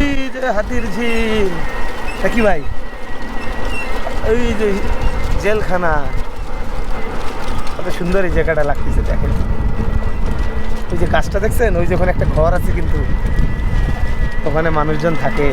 ওই যে হাতির ঝিল। কি ভাই? ওই যে জেলখানা। কত সুন্দর এই জায়গাটা লাগতেছে, দেখেন। ওই যে গাছটা দেখছেন? ওই যে ওখানে একটা ঘর আছে কিন্তু। ওখানে মানুষজন থাকে।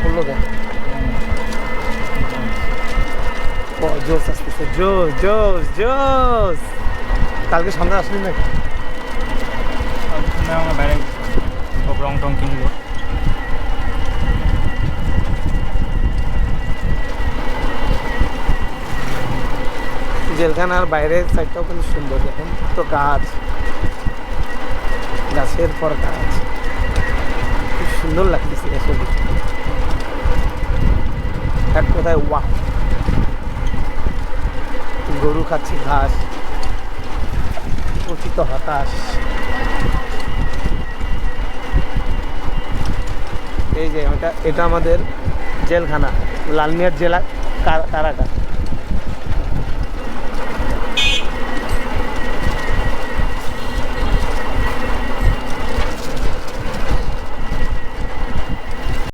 যে ওখানে কি যে পড়ল দেখ জোস আসতেছে জোস জোস জোস। কালকে সন্ধ্যা আসলি নাকি? আমরা বাইরে সব রং টং কিনবো জেলখানার বাইরের সাইডটাও কিন্তু সুন্দর দেখেন তো গাছ। গাছের পর গাছ। খুব সুন্দর লাগতেছে আসলে এক কোথায় ওয়া গরু খাচ্ছি, ঘাস। পচিত হতাশ। এই যে, এটা এটা আমাদের জেলখানা, লালমিয়ার জেলা কারাগার।